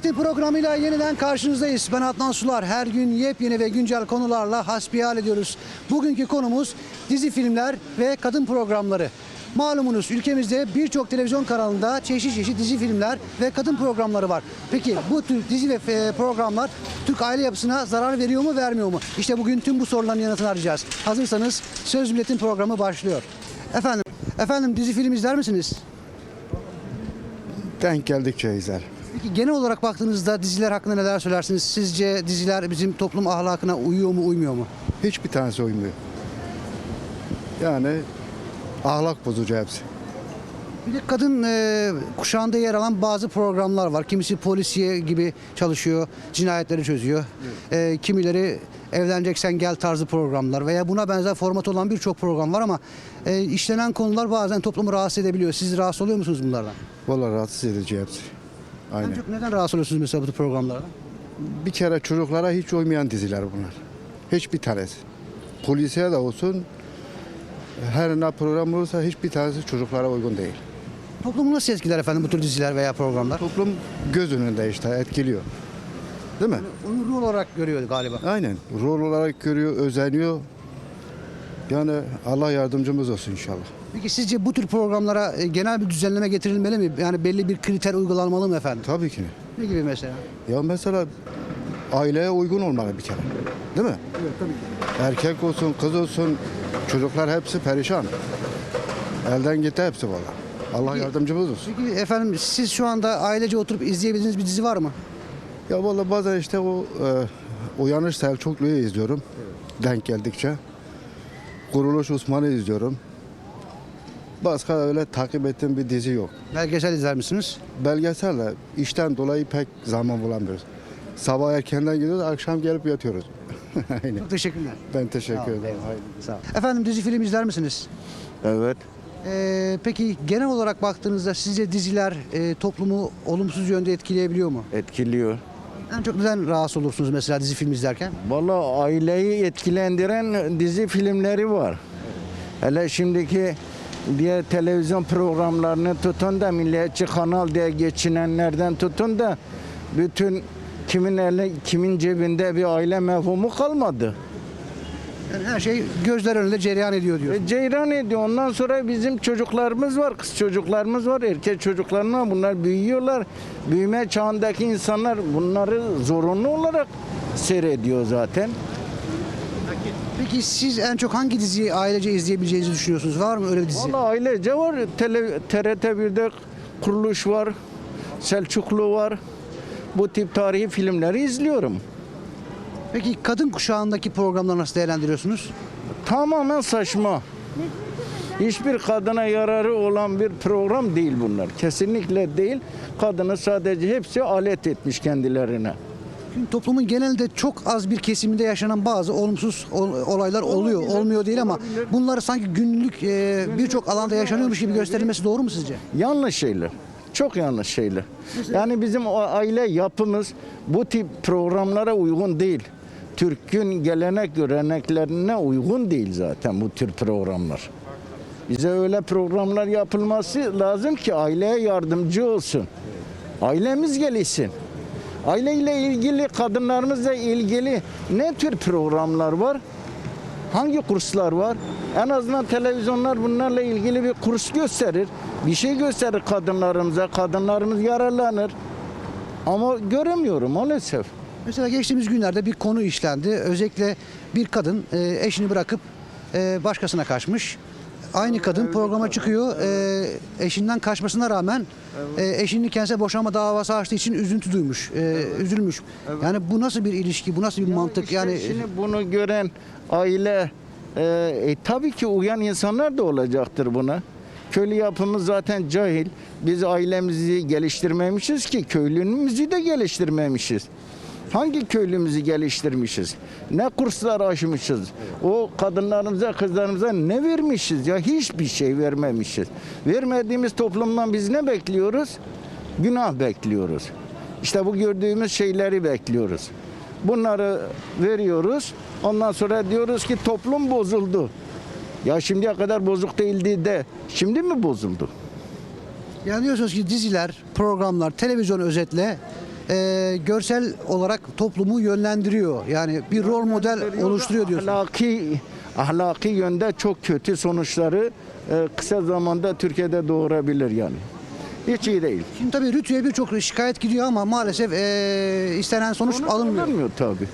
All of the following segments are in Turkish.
Milletin programıyla yeniden karşınızdayız. Ben Adnan Sular. Her gün yepyeni ve güncel konularla hasbihal ediyoruz. Bugünkü konumuz dizi filmler ve kadın programları. Malumunuz ülkemizde birçok televizyon kanalında çeşit çeşit dizi filmler ve kadın programları var. Peki bu tür dizi ve e, programlar Türk aile yapısına zarar veriyor mu vermiyor mu? İşte bugün tüm bu soruların yanıtını arayacağız. Hazırsanız Söz Milletin programı başlıyor. Efendim, efendim dizi film izler misiniz? Denk geldikçe izler. Peki genel olarak baktığınızda diziler hakkında neler söylersiniz? Sizce diziler bizim toplum ahlakına uyuyor mu, uymuyor mu? Hiçbir tanesi uymuyor. Yani ahlak bozucu hepsi. Bir de kadın e, kuşağında yer alan bazı programlar var. Kimisi polisiye gibi çalışıyor, cinayetleri çözüyor. E, kimileri evleneceksen gel tarzı programlar veya buna benzer format olan birçok program var ama e, işlenen konular bazen toplumu rahatsız edebiliyor. Siz rahatsız oluyor musunuz bunlardan? Vallahi rahatsız edici hepsi. En Aynen. çok neden rahatsız oluyorsunuz mesela bu programlardan? Bir kere çocuklara hiç uymayan diziler bunlar. Hiçbir tanesi. Polisiye de olsun, her ne program olursa hiçbir tanesi çocuklara uygun değil. Toplumu nasıl etkiler efendim bu tür diziler veya programlar? Toplum göz önünde işte etkiliyor. Değil mi? Onu rol olarak görüyor galiba. Aynen. Rol olarak görüyor, özeniyor. Yani Allah yardımcımız olsun inşallah. Peki sizce bu tür programlara e, genel bir düzenleme getirilmeli mi? Yani belli bir kriter uygulanmalı mı efendim? Tabii ki. Ne gibi mesela? Ya mesela aileye uygun olmalı bir kere. Değil mi? Evet tabii ki. Erkek olsun, kız olsun, çocuklar hepsi perişan. Elden gitti hepsi valla. Allah Peki- yardımcımız olsun. Peki efendim siz şu anda ailece oturup izleyebildiğiniz bir dizi var mı? Ya valla bazen işte o e, Uyanış Selçuklu'yu izliyorum. Denk geldikçe. Kuruluş Osman'ı izliyorum. Başka öyle takip ettiğim bir dizi yok. Belgesel izler misiniz? Belgeselle işten dolayı pek zaman bulamıyoruz. Sabah erkenden gidiyoruz, akşam gelip yatıyoruz. Aynen. Çok teşekkürler. Ben teşekkür Sağ olun, ederim. eyvallah. Sağ olun. Efendim dizi film izler misiniz? Evet. Ee, peki genel olarak baktığınızda sizce diziler e, toplumu olumsuz yönde etkileyebiliyor mu? Etkiliyor. En çok neden rahatsız olursunuz mesela dizi film izlerken? Vallahi aileyi etkilendiren dizi filmleri var. Hele şimdiki diğer televizyon programlarını tutun da milliyetçi kanal diye geçinenlerden tutun da bütün kimin eli kimin cebinde bir aile mefhumu kalmadı. Yani her şey gözler önünde cereyan ediyor diyor. E, ceyran ediyor. Ondan sonra bizim çocuklarımız var, kız çocuklarımız var, erkek çocuklarımız var. Bunlar büyüyorlar. Büyüme çağındaki insanlar bunları zorunlu olarak seyrediyor zaten. Peki siz en çok hangi diziyi ailece izleyebileceğinizi düşünüyorsunuz? Var mı öyle bir dizi? Vallahi ailece var. Tele, TRT 1'de kuruluş var. Selçuklu var. Bu tip tarihi filmleri izliyorum. Peki kadın kuşağındaki programları nasıl değerlendiriyorsunuz? Tamamen saçma. Hiçbir kadına yararı olan bir program değil bunlar. Kesinlikle değil. Kadını sadece hepsi alet etmiş kendilerine. Şimdi toplumun genelde çok az bir kesiminde yaşanan bazı olumsuz ol- olaylar oluyor. Olabilir, Olmuyor değil ama olabilir. bunları sanki günlük e, birçok alanda yaşanıyormuş gibi gösterilmesi doğru mu sizce? Yanlış şeyler. Çok yanlış şeyler. Yani bizim o aile yapımız bu tip programlara uygun değil. Türk'ün gelenek göreneklerine uygun değil zaten bu tür programlar. Bize öyle programlar yapılması lazım ki aileye yardımcı olsun. Ailemiz gelişsin. Aileyle ilgili, kadınlarımızla ilgili ne tür programlar var? Hangi kurslar var? En azından televizyonlar bunlarla ilgili bir kurs gösterir. Bir şey gösterir kadınlarımıza. Kadınlarımız yararlanır. Ama göremiyorum maalesef. Mesela geçtiğimiz günlerde bir konu işlendi. Özellikle bir kadın e, eşini bırakıp e, başkasına kaçmış. Aynı kadın programa çıkıyor. E, eşinden kaçmasına rağmen e, eşinin kendisine boşanma davası açtığı için üzüntü duymuş, e, üzülmüş. Yani bu nasıl bir ilişki, bu nasıl bir mantık? Yani şimdi bunu gören aile e, e, tabii ki uyan insanlar da olacaktır buna. Köylü yapımız zaten cahil. Biz ailemizi geliştirmemişiz ki köylümüzü de geliştirmemişiz. Hangi köylümüzü geliştirmişiz? Ne kurslar açmışız? O kadınlarımıza, kızlarımıza ne vermişiz? Ya hiçbir şey vermemişiz. Vermediğimiz toplumdan biz ne bekliyoruz? Günah bekliyoruz. İşte bu gördüğümüz şeyleri bekliyoruz. Bunları veriyoruz. Ondan sonra diyoruz ki toplum bozuldu. Ya şimdiye kadar bozuk değildi de şimdi mi bozuldu? Yani diyorsunuz ki diziler, programlar, televizyon özetle e, görsel olarak toplumu yönlendiriyor. Yani bir rol model oluşturuyor diyorsun. Ahlaki, ahlaki yönde çok kötü sonuçları e, kısa zamanda Türkiye'de doğurabilir yani. Hiç iyi değil. Şimdi tabii Rütü'ye birçok şikayet gidiyor ama maalesef e, istenen sonuç Sonuç alınmıyor. alınmıyor tabii.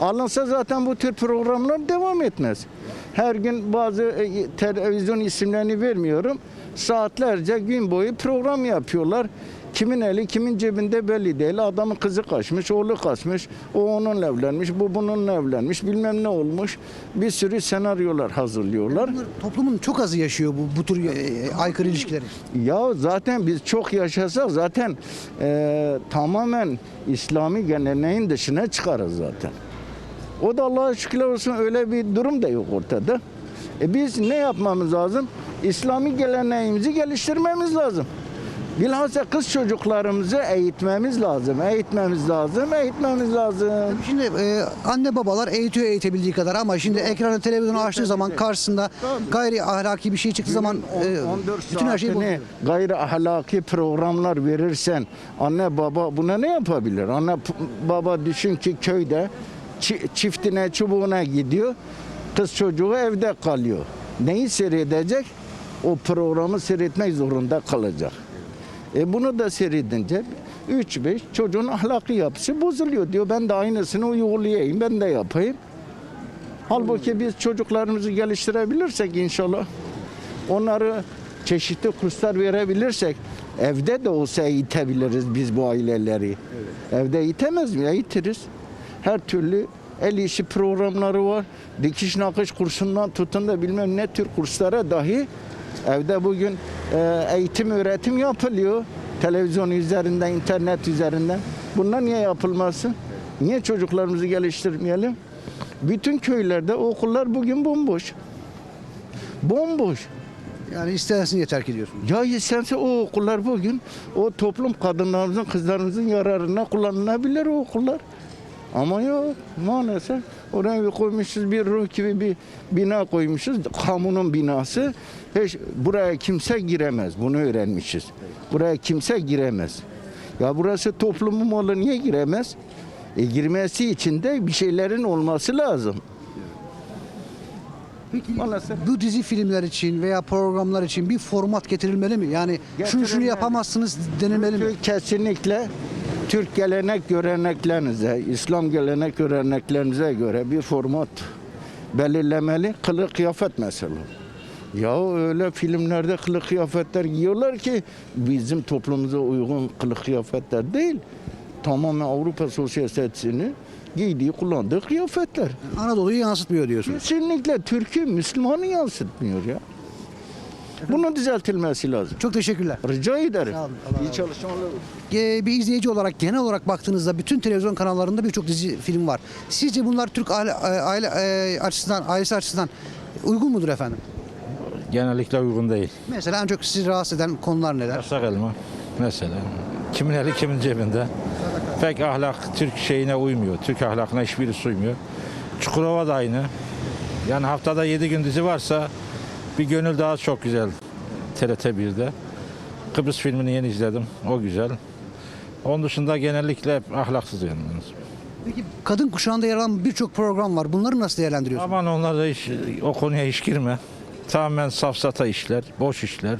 Alınsa zaten bu tür programlar devam etmez. Her gün bazı e, televizyon isimlerini vermiyorum. Saatlerce gün boyu program yapıyorlar. Kimin eli kimin cebinde belli değil. Adamın kızı kaçmış, oğlu kaçmış. O onunla evlenmiş, bu bununla evlenmiş. Bilmem ne olmuş. Bir sürü senaryolar hazırlıyorlar. Bunlar toplumun çok azı yaşıyor bu, bu tür e, aykırı ilişkileri. Ya zaten biz çok yaşasak zaten e, tamamen İslami geleneğin dışına çıkarız zaten. O da Allah'a şükürler olsun öyle bir durum da yok ortada. E biz ne yapmamız lazım? İslami geleneğimizi geliştirmemiz lazım. Bilhassa kız çocuklarımızı eğitmemiz lazım, eğitmemiz lazım, eğitmemiz lazım. Şimdi e, anne babalar eğitiyor eğitebildiği kadar ama şimdi ekranı televizyonu açtığı zaman karşısında gayri ahlaki bir şey çıktığı zaman e, 14 bütün her şey bozuluyor. gayri ahlaki programlar verirsen anne baba buna ne yapabilir? Anne baba düşün ki köyde çi- çiftine çubuğuna gidiyor. Kız çocuğu evde kalıyor. Neyi seyredecek? O programı seyretmek zorunda kalacak. E bunu da seyredince 3-5 çocuğun ahlaki yapısı bozuluyor diyor. Ben de aynısını uygulayayım, ben de yapayım. Halbuki biz çocuklarımızı geliştirebilirsek inşallah onları çeşitli kurslar verebilirsek evde de olsa eğitebiliriz biz bu aileleri. Evde eğitemez mi? Eğitiriz. Her türlü el işi programları var. Dikiş nakış kursundan tutun da bilmem ne tür kurslara dahi evde bugün eğitim öğretim yapılıyor. Televizyon üzerinden, internet üzerinden. Bunlar niye yapılmasın? Niye çocuklarımızı geliştirmeyelim? Bütün köylerde okullar bugün bomboş. Bomboş. Yani istersin yeter ki diyorsun. Ya istense o okullar bugün o toplum kadınlarımızın, kızlarımızın yararına kullanılabilir o okullar. Ama yok maalesef oraya koymuşuz bir ruh gibi bir bina koymuşuz. Kamunun binası. Hiç, buraya kimse giremez. Bunu öğrenmişiz. Buraya kimse giremez. Ya burası toplumun malı niye giremez? E, girmesi için de bir şeylerin olması lazım. Peki Maalesef. bu dizi filmler için veya programlar için bir format getirilmeli mi? Yani şunu şunu Getirilmeli. yapamazsınız denilmeli mi? Kesinlikle Türk gelenek göreneklerinize, İslam gelenek göreneklerinize göre bir format belirlemeli. Kılık kıyafet mesela. Ya öyle filmlerde kılık kıyafetler giyiyorlar ki bizim toplumumuza uygun kılık kıyafetler değil. Tamamen Avrupa sosyetesini giydiği, kullandığı kıyafetler. Anadolu'yu yansıtmıyor diyorsun. Kesinlikle Türk'ü, Müslüman'ı yansıtmıyor ya. Bunun düzeltilmesi lazım. Çok teşekkürler. Rica ederim. Sağ olun, Allah İyi çalışmalar. Ee, bir izleyici olarak genel olarak baktığınızda bütün televizyon kanallarında birçok dizi film var. Sizce bunlar Türk aile, aile e, açısından, ailesi açısından uygun mudur efendim? Genellikle uygun değil. Mesela en çok sizi rahatsız eden konular neler? Yasak elma mesela. Kimin eli kimin cebinde. Pek ahlak Türk şeyine uymuyor. Türk ahlakına hiçbirisi uymuyor. Çukurova da aynı. Yani haftada 7 gün dizi varsa bir gönül daha çok güzel TRT 1'de. Kıbrıs filmini yeni izledim. O güzel. Onun dışında genellikle hep ahlaksız yani. Peki kadın kuşağında yer alan birçok program var. Bunları nasıl değerlendiriyorsun? Aman onlar da hiç, o konuya hiç girme. Tamamen safsata işler, boş işler.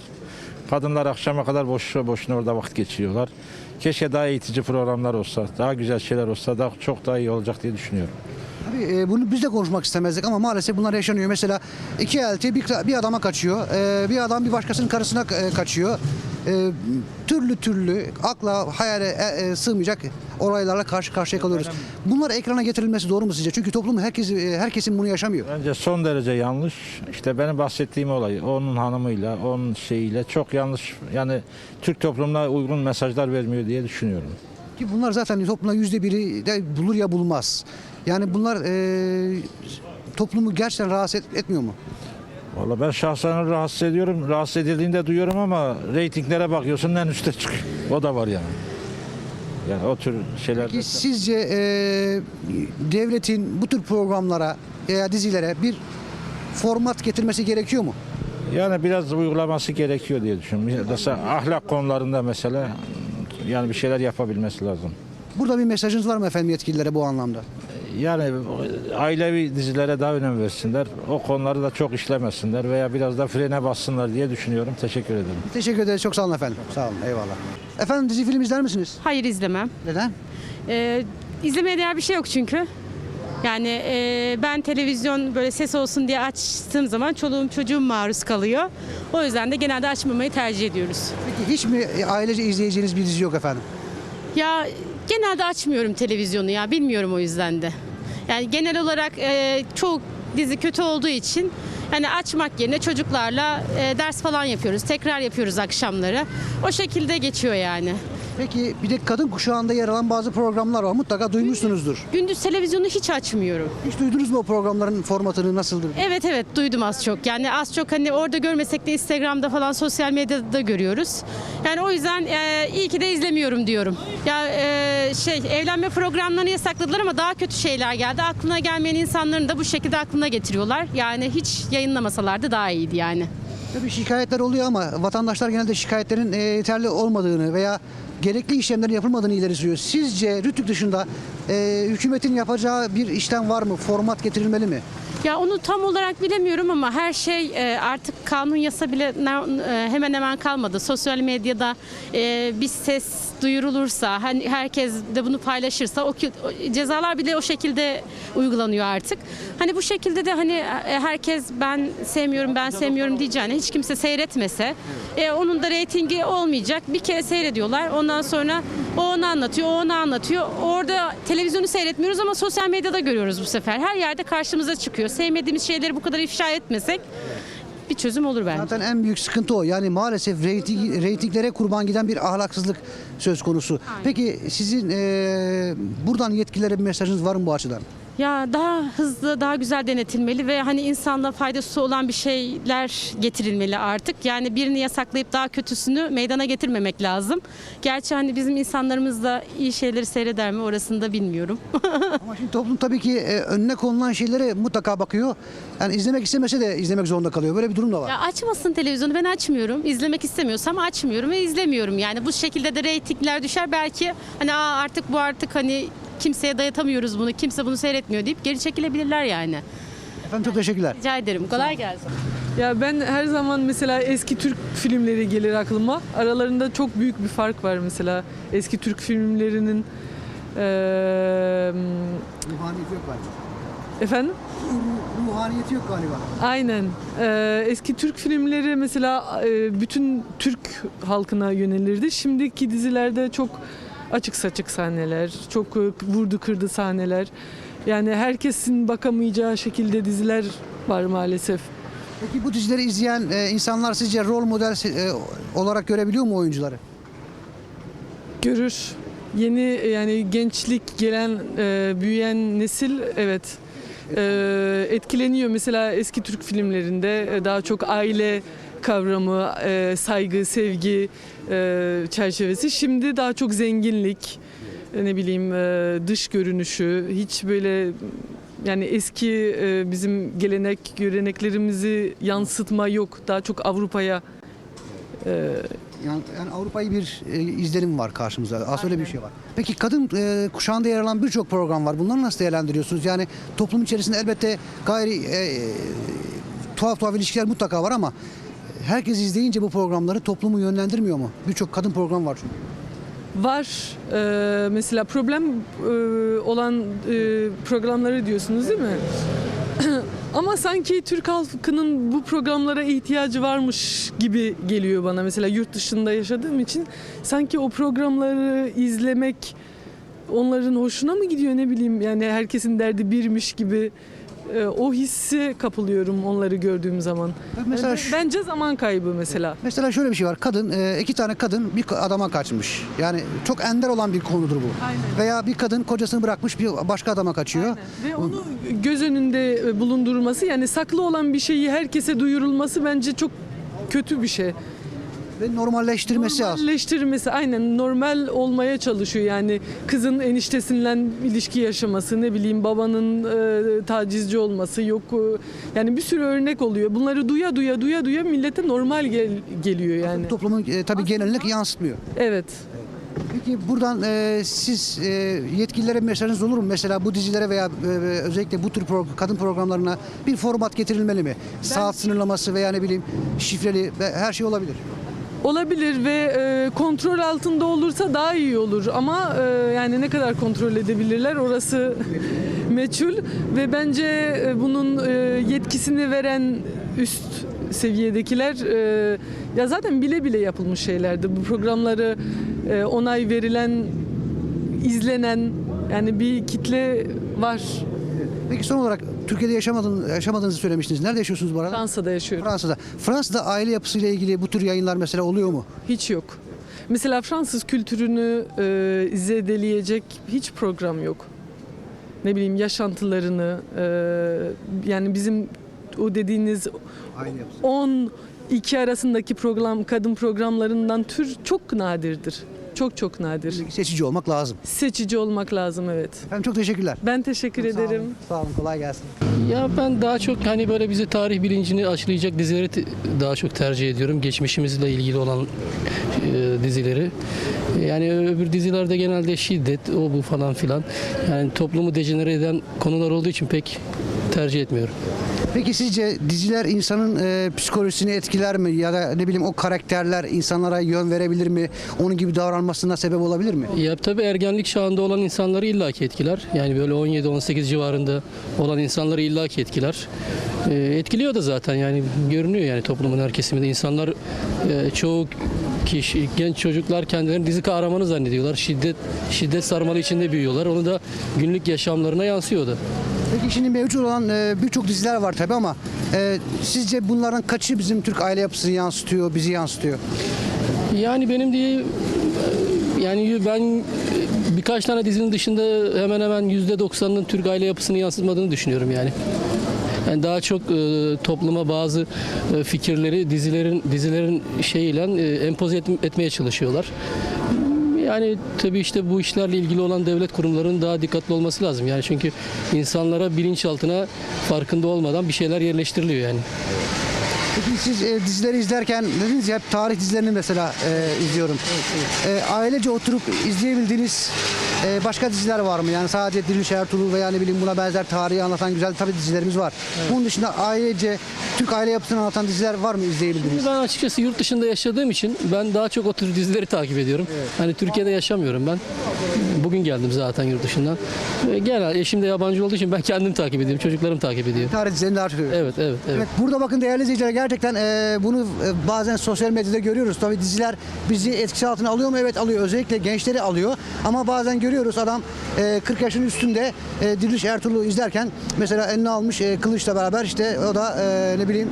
Kadınlar akşama kadar boş boşuna orada vakit geçiriyorlar. Keşke daha eğitici programlar olsa, daha güzel şeyler olsa daha çok daha iyi olacak diye düşünüyorum. Tabii e, bunu biz de konuşmak istemezdik ama maalesef bunlar yaşanıyor. Mesela iki elti bir, bir adama kaçıyor. E, bir adam bir başkasının karısına e, kaçıyor. E, türlü türlü akla hayale e, e, sığmayacak olaylarla karşı karşıya kalıyoruz. Bunlar ekrana getirilmesi doğru mu sizce? Çünkü toplum herkes e, herkesin bunu yaşamıyor. Bence son derece yanlış. İşte benim bahsettiğim olay, onun hanımıyla, onun şeyiyle çok yanlış. Yani Türk toplumuna uygun mesajlar vermiyor diye düşünüyorum. Ki bunlar zaten toplumda yüzde biri de bulur ya bulmaz. Yani bunlar e, toplumu gerçekten rahatsız et- etmiyor mu? Valla ben şahsen rahatsız ediyorum. Rahatsız edildiğini de duyuyorum ama reytinglere bakıyorsun en üstte çıkıyor. O da var yani. Yani o tür şeyler. Peki sizce e, devletin bu tür programlara veya dizilere bir format getirmesi gerekiyor mu? Yani biraz uygulaması gerekiyor diye düşünüyorum. Mesela ahlak konularında mesela yani bir şeyler yapabilmesi lazım. Burada bir mesajınız var mı efendim yetkililere bu anlamda? Yani ailevi dizilere daha önem versinler. O konuları da çok işlemesinler veya biraz da frene bassınlar diye düşünüyorum. Teşekkür ederim. Teşekkür ederiz. Çok sağ olun efendim. Sağ olun. Eyvallah. Efendim dizi film izler misiniz? Hayır izlemem. Neden? Ee, izlemeye değer bir şey yok çünkü. Yani e, ben televizyon böyle ses olsun diye açtığım zaman çoluğum çocuğum maruz kalıyor. O yüzden de genelde açmamayı tercih ediyoruz. Peki hiç mi ailece izleyeceğiniz bir dizi yok efendim? Ya genelde açmıyorum televizyonu ya bilmiyorum o yüzden de. Yani genel olarak e, çoğu dizi kötü olduğu için yani açmak yerine çocuklarla e, ders falan yapıyoruz. Tekrar yapıyoruz akşamları. O şekilde geçiyor yani. Peki bir de kadın kuşağında yer alan bazı programlar var. Mutlaka duymuşsunuzdur. Gündüz televizyonu hiç açmıyorum. Hiç duydunuz mu o programların formatını nasıldır? Evet evet duydum az çok. Yani az çok hani orada görmesek de Instagram'da falan sosyal medyada da görüyoruz. Yani o yüzden e, iyi ki de izlemiyorum diyorum. Ya e, şey evlenme programlarını yasakladılar ama daha kötü şeyler geldi. Aklına gelmeyen insanların da bu şekilde aklına getiriyorlar. Yani hiç yayınlamasalardı daha iyiydi yani. Tabii şikayetler oluyor ama vatandaşlar genelde şikayetlerin e, yeterli olmadığını veya gerekli işlemlerin yapılmadığını ileri sürüyor. Sizce Rütük dışında e, hükümetin yapacağı bir işlem var mı? Format getirilmeli mi? Ya onu tam olarak bilemiyorum ama her şey e, artık kanun yasa bile e, hemen hemen kalmadı. Sosyal medyada bir ses duyurulursa, hani herkes de bunu paylaşırsa o, cezalar bile o şekilde uygulanıyor artık. Hani bu şekilde de hani e, herkes ben sevmiyorum, ben sevmiyorum diyeceğine hiç kimse seyretmese e, onun da reytingi olmayacak. Bir kere seyrediyorlar. Ondan sonra o onu anlatıyor, o onu anlatıyor. Orada televizyonu seyretmiyoruz ama sosyal medyada görüyoruz bu sefer. Her yerde karşımıza çıkıyor. Sevmediğimiz şeyleri bu kadar ifşa etmesek bir çözüm olur bence. Zaten en büyük sıkıntı o. Yani maalesef reyting, reytinglere kurban giden bir ahlaksızlık söz konusu. Peki sizin e, buradan yetkililere bir mesajınız var mı bu açıdan? Ya daha hızlı, daha güzel denetilmeli ve hani insanla faydası olan bir şeyler getirilmeli artık. Yani birini yasaklayıp daha kötüsünü meydana getirmemek lazım. Gerçi hani bizim insanlarımız da iyi şeyleri seyreder mi orasını da bilmiyorum. Ama şimdi toplum tabii ki e, önüne konulan şeylere mutlaka bakıyor. Yani izlemek istemese de izlemek zorunda kalıyor. Böyle bir durum da var. Ya açmasın televizyonu ben açmıyorum. İzlemek istemiyorsam açmıyorum ve izlemiyorum. Yani bu şekilde de reytingler düşer. Belki hani Aa, artık bu artık hani kimseye dayatamıyoruz bunu. Kimse bunu seyretmiyor deyip geri çekilebilirler yani. Efendim çok teşekkürler. Rica ederim. Kolay gelsin. Ya ben her zaman mesela eski Türk filmleri gelir aklıma. Aralarında çok büyük bir fark var mesela. Eski Türk filmlerinin eee, Ruhaniyeti yok galiba. efendim Ruhaniyeti yok galiba. aynen Eee, eski Türk filmleri mesela eee, bütün Türk halkına yönelirdi. Şimdiki dizilerde çok açık saçık sahneler, çok eee, vurdu kırdı sahneler. Yani herkesin bakamayacağı şekilde diziler var maalesef. Peki bu dizileri izleyen e, insanlar sizce rol model e, olarak görebiliyor mu oyuncuları? Görür. Yeni yani gençlik gelen e, büyüyen nesil evet e, etkileniyor. Mesela eski Türk filmlerinde e, daha çok aile kavramı, e, saygı, sevgi e, çerçevesi. Şimdi daha çok zenginlik, e, ne bileyim e, dış görünüşü, hiç böyle yani eski e, bizim gelenek göreneklerimizi yansıtma yok. Daha çok Avrupa'ya e, Yani, yani Avrupa'yı bir e, izlenim var karşımızda. Aslında öyle bir şey var. Peki kadın e, kuşağında yer alan birçok program var. Bunları nasıl değerlendiriyorsunuz? Yani toplum içerisinde elbette gayri e, e, tuhaf tuhaf ilişkiler mutlaka var ama herkes izleyince bu programları toplumu yönlendirmiyor mu? Birçok kadın program var çünkü. Var. Ee, mesela problem e, olan e, programları diyorsunuz değil mi? Ama sanki Türk halkının bu programlara ihtiyacı varmış gibi geliyor bana. Mesela yurt dışında yaşadığım için sanki o programları izlemek onların hoşuna mı gidiyor ne bileyim yani herkesin derdi birmiş gibi e, o hissi kapılıyorum onları gördüğüm zaman. Mesela E, şu- Bence zaman kaybı mesela. Mesela şöyle bir şey var. Kadın, e, iki tane kadın bir adama kaçmış. Yani çok ender olan bir konudur bu. Aynen. Veya bir kadın kocasını bırakmış bir başka adama kaçıyor. Ve onu göz önünde bulundurması yani saklı olan bir şeyi herkese duyurulması bence çok kötü bir şey. Ve normalleştirmesi aslında. Normalleştirmesi aynen normal olmaya çalışıyor yani kızın eniştesiyle ilişki yaşaması ne bileyim babanın e, tacizci olması yok e, yani bir sürü örnek oluyor. Bunları duya duya duya duya millete normal gel- geliyor yani. Toplumun e, tabii genelini yansıtmıyor. Evet. Peki buradan e, siz e, yetkililere mesajınız olur mu? Mesela bu dizilere veya e, özellikle bu tür pro- kadın programlarına bir format getirilmeli mi? Saat sınırlaması veya ne bileyim şifreli ve her şey olabilir. Olabilir ve e, kontrol altında olursa daha iyi olur ama e, yani ne kadar kontrol edebilirler orası meçhul ve bence e, bunun e, yetkisini veren üst seviyedekiler e, ya zaten bile bile yapılmış şeylerdi. Bu programları e, onay verilen, izlenen yani bir kitle var. Peki son olarak Türkiye'de yaşamadığınız, yaşamadığınızı söylemiştiniz. Nerede yaşıyorsunuz bu arada? Fransa'da yaşıyorum. Fransa'da. Fransa'da aile yapısıyla ilgili bu tür yayınlar mesela oluyor mu? Hiç yok. Mesela Fransız kültürünü e, zedeleyecek hiç program yok. Ne bileyim yaşantılarını e, yani bizim o dediğiniz Aile yapısı. 10 iki arasındaki program kadın programlarından tür çok nadirdir. Çok çok nadir. Seçici olmak lazım. Seçici olmak lazım evet. Efendim çok teşekkürler. Ben teşekkür Sağ olun. ederim. Sağ olun. Kolay gelsin. Ya ben daha çok hani böyle bize tarih bilincini aşılayacak dizileri te- daha çok tercih ediyorum. Geçmişimizle ilgili olan e, dizileri. Yani öbür dizilerde genelde şiddet, o bu falan filan. Yani toplumu dejenere eden konular olduğu için pek tercih etmiyorum. Peki sizce diziler insanın e, psikolojisini etkiler mi? Ya da ne bileyim o karakterler insanlara yön verebilir mi? Onun gibi davranmasına sebep olabilir mi? Ya tabii ergenlik çağında olan insanları illaki etkiler. Yani böyle 17-18 civarında olan insanları illaki etkiler. E, etkiliyor da zaten yani görünüyor yani toplumun her kesiminde insanlar e, çoğu kişi genç çocuklar kendilerini dizi kahramanı zannediyorlar. Şiddet şiddet sarmalı içinde büyüyorlar. Onu da günlük yaşamlarına yansıyordu. Peki şimdi mevcut olan e, birçok diziler var tabii ama e, sizce bunlardan kaçı bizim Türk aile yapısını yansıtıyor, bizi yansıtıyor? Yani benim diye yani ben birkaç tane dizinin dışında hemen hemen %90'ının Türk aile yapısını yansıtmadığını düşünüyorum yani. Yani daha çok e, topluma bazı e, fikirleri dizilerin dizilerin şeyiyle e, empoze et- etmeye çalışıyorlar. Yani tabii işte bu işlerle ilgili olan devlet kurumlarının daha dikkatli olması lazım. Yani çünkü insanlara bilinçaltına farkında olmadan bir şeyler yerleştiriliyor yani. Peki siz e, dizileri izlerken dediniz ya hep tarih dizilerini mesela e, izliyorum. E, ailece oturup izleyebildiğiniz e, başka diziler var mı? Yani sadece Diriliş Ertuğrul veya ne bileyim buna benzer tarihi anlatan güzel tabii dizilerimiz var. Bunun dışında ailece Türk aile yapısını anlatan diziler var mı izleyebildiğiniz? Ben açıkçası yurt dışında yaşadığım için ben daha çok o tür dizileri takip ediyorum. Hani Türkiye'de yaşamıyorum ben. Bugün geldim zaten yurt dışından. Ve Genel eşim de yabancı olduğu için ben kendim takip ediyorum. Çocuklarım takip ediyor. Tarih dizilerini daha çok. Evet, evet, evet. Evet, burada bakın değerli izleyiciler gerçekten e, bunu e, bazen sosyal medyada görüyoruz. Tabii diziler bizi etkisi altına alıyor mu? Evet alıyor. Özellikle gençleri alıyor. Ama bazen görüyoruz adam e, 40 yaşın üstünde e, Diriliş Ertuğrul'u izlerken mesela eline almış e, kılıçla beraber işte o da e, ne bileyim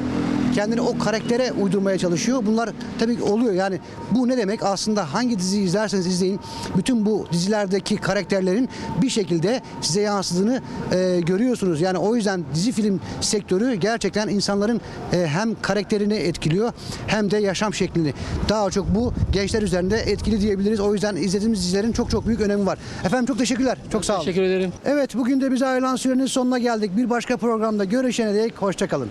kendini o karaktere uydurmaya çalışıyor. Bunlar tabii ki oluyor. Yani bu ne demek? Aslında hangi diziyi izlerseniz izleyin bütün bu dizilerdeki karakterlerin bir şekilde size yansıdığını e, görüyorsunuz. Yani o yüzden dizi film sektörü gerçekten insanların e, hem karakterini etkiliyor hem de yaşam şeklini. Daha çok bu gençler üzerinde etkili diyebiliriz. O yüzden izlediğimiz dizilerin çok çok büyük önemi var. Efendim çok teşekkürler. Çok sağ olun. Teşekkür ederim. Evet bugün de biz ayrılan sürenin sonuna geldik. Bir başka programda görüşene dek hoşçakalın.